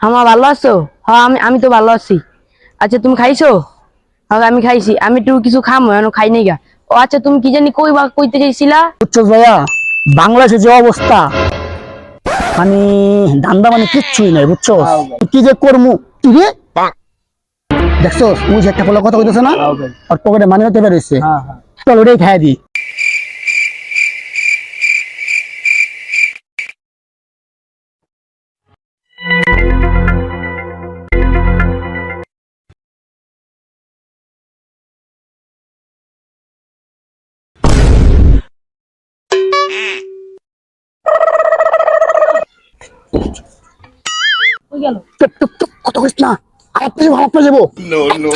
আমার ভালো আছো? হ্যাঁ আমি আমি তো ভালো আছি। আচ্ছা তুমি খাইছো? হ্যাঁ আমি খাইছি। আমি একটু কিছু খাম এখনও খাই নাই গা। ও আচ্ছা তুমি কি জানি কই বা কইতে চাইছিলা? বুঝছ ভাইয়া বাংলাদেশের যে অবস্থা মানে দান্দা মানে কিচ্ছুই নাই বুঝছ? কি যে করমু? কি রে? দেখছ ওই যে একটা পোলা কথা কইতেছে না? আর পকেটে মানি হতে পেরেছে চল ওটাই খাই দি কত কইস না? আর আপনি যাব আপনি no.